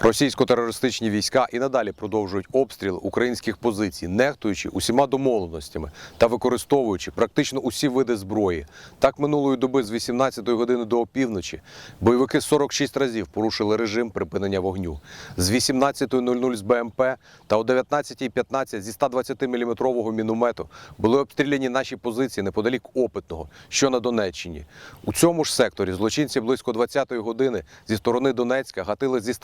Російсько-терористичні війська і надалі продовжують обстріл українських позицій, нехтуючи усіма домовленостями та використовуючи практично усі види зброї. Так минулої доби з 18-ї години до опівночі бойовики 46 разів порушили режим припинення вогню. З 18.00 з БМП та о 19.15 зі 120-мм міномету були обстріляні наші позиції неподалік Опитного, що на Донеччині. У цьому ж секторі злочинці близько 20-ї години зі сторони Донецька гатили зі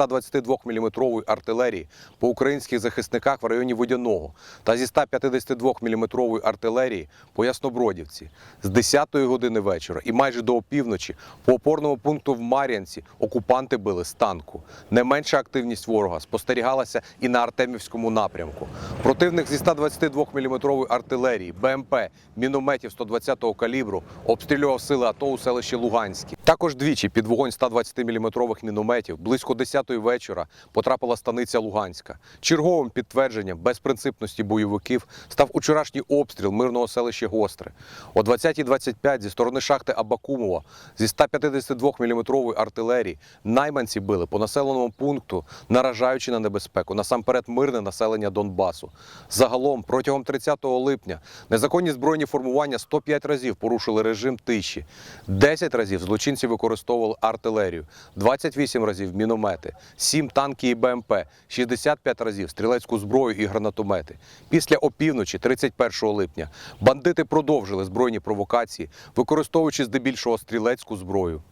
122-мм артилерії по українських захисниках в районі Водяного та зі 152-мм артилерії по Яснобродівці. З 10-ї години вечора і майже до опівночі по опорному пункту в Мар'янці окупанти били з танку. Не менша активність ворога спостерігалася і на Артемівському напрямку. Противник зі 122-мм артилерії, БМП, мінометів 120-го калібру обстрілював сили АТО у селищі Луганське. Також двічі під вогонь 120-мм мінометів близько 10-ї вечора потрапила станиця Луганська. Черговим підтвердженням безпринципності бойовиків став учорашній обстріл мирного селища Гостре. О 20.25 зі сторони шахти Абакумова зі 152-мм артилерії найманці били по населеному пункту, наражаючи на небезпеку насамперед мирне населення Донбасу. Загалом протягом 30 липня незаконні збройні формування 105 разів порушили режим тиші, 10 разів злочинці використовували артилерію, 28 разів міномети, 7 танки і БМП, 65 разів стрілецьку зброю і гранатомети. Після опівночі, 31 липня, бандити продовжили збройні провокації, використовуючи здебільшого стрілецьку зброю.